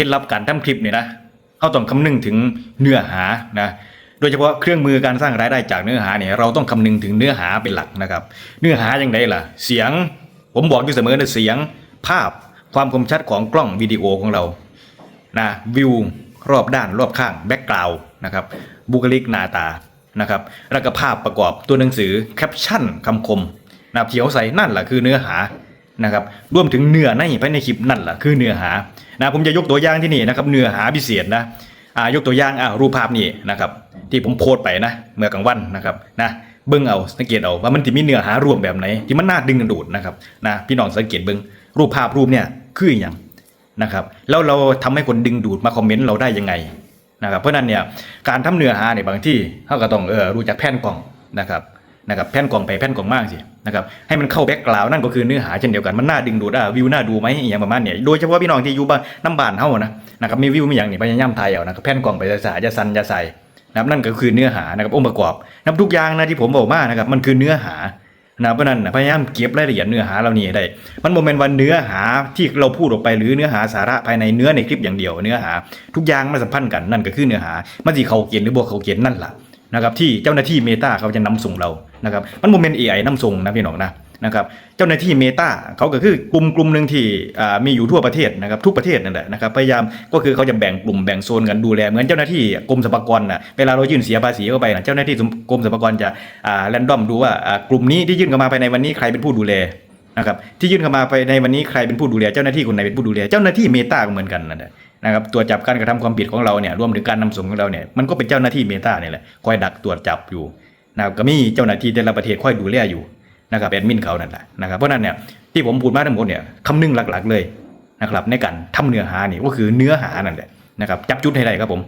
เคล็ดลับการทำคลิปเนี่ยนะเขาต้องคำนึงถึงเนื้อหานะ โดยเฉพาะเครื่องมือการสร้างรายได้จากเนื้อหาเนี่ยเราต้องคำนึงถึงเนื้อหาเป็นหลักนะครับ เนื้อหาอย่างไรล่ะ เสียง ผมบอกอยู่เสมอนะเสียง ภาพ ความคมชัดของกล้องวิดีโอของเรา นะ วิว รอบด้านรอบข้าง แบ็กกราวด์นะครับ บุคลิกหน้าตา นะครับ แล้วก็ภาพประกอบตัวหนังสือ แคปชั่นคำคมนะครับที่เขาใส่นั่นแหละคือเนื้อหา นะครับรวมถึงเนื้อในภายในคลิปนั่นแหละคือเนื้อหานะผมจะยกตัวอย่างที่นี่นะครับเนื้อหาพิเศษนะอ่ายกตัวอย่างอ่ารูปภาพนี่นะครับที่ผมโพสต์ไปนะเมื่อกลางวันนะครับนะเบิ้งเอาสังเกตเอาว่ามันจะมีเนื้อหารวมแบบไหน ที่มันน่าดึงดูดนะครับนะพี่น้องสังเกตเบิ้งรูปภาพรูปเนี่ยคืออย่างนะครับแล้วเราทำให้คนดึงดูดมาคอมเมนต์เราได้ยังไงนะครับเพราะนั้นเนี่ยการทำเนื้อหาเนี่ยบางที่เขาก็ต้องเออรู้จักแผ่นกล่องนะครับ นะครับแผ่นกล่องไปแผ่นกล่องมากสินะครับให้มันเข้าแบ็กกราวนั่นก็คือเนื้อหาเช่นเดียวกันมันน่าดึงดูดอะวิวน่าดูไหมอย่างประมาณเนี่ยโดยเฉพาะพี่น้องที่อยู่บ้านน้ำบานเฮานะนะครับมีวิวมีอย่างนี่พยายามถ่ายเอานะครับแผ่นกล่องไปจะสาจะสันจะใส่นะครับนั่นก็คือเนื้อหานะครับองค์ประกอบนับทุกอย่างนะที่ผมบอกมานะครับมันคือเนื้อหานะเพราะนั้นพยายามเก็บรายละเอียดเนื้อหาเรานี่ได้ มันโมเมนต์วันเนื้อหาที่เราพูดออกไปหรือเนื้อหาสาระภายในเนื้อในคลิปอย่างเดียวเนื้อหา ทุกอย่างมันสัมพันธ์กันนั่นก็คือเนื้อหามันสิเขาเขียนหรือบวกเขาเขียนนั่นล่ะ นะครับที่เจ้าหน้าที่เมตาเขาจะนำส่งเรานะครับมันโมเมนต์ AI นำส่งนะพี่น้องนะนะครับเจ้าหน้าที่เมตาเขาก็คือกลุ่มกลุ่มหนึ่งที่มีอยู่ทั่วประเทศนะครับทุกประเทศนั่นแหละนะครับพยายามก็คือเขาจะแบ่งกลุ่มแบ่งโซนกันดูแลเหมือนเจ้าหน้าที่กรมสรรพากรนะเวลาเรายื่นเสียภาษีเข้าไปนะเจ้าหน้าที่กรมสรรพากรจะแรนดอมดูว่ากลุ่มนี้ที่ยื่นเข้ามาภายในวันนี้ใครเป็นผู้ดูแลนะครับที่ยื่นเข้ามาภายในวันนี้ใครเป็นผู้ดูแลเจ้าหน้าที่คนไหนเป็นผู้ดูแลเจ้าหน้าที่เมตาก็เหมือนกันนั่นแหละ นะครับตัวจับการกระทำความผิดของเราเนี่ยรวมถึงการนำส่งของเราเนี่ยมันก็เป็นเจ้าหน้าที่เมตาเนี่ยแหละคอยดักตรวจจับอยู่นะครับก็มีเจ้าหน้าที่แต่ละประเทศคอยดูแลอยู่นะครับแอดมินเขานั่นแหละนะครับเพราะนั้นเนี่ยที่ผมพูดมาทั้งหมดเนี่ยคำนึงหลักๆเลยนะครับในการทำเนื้อหานี่ก็คือเนื้อหานั่นแหละนะครับจับจุดให้ได้ครับผม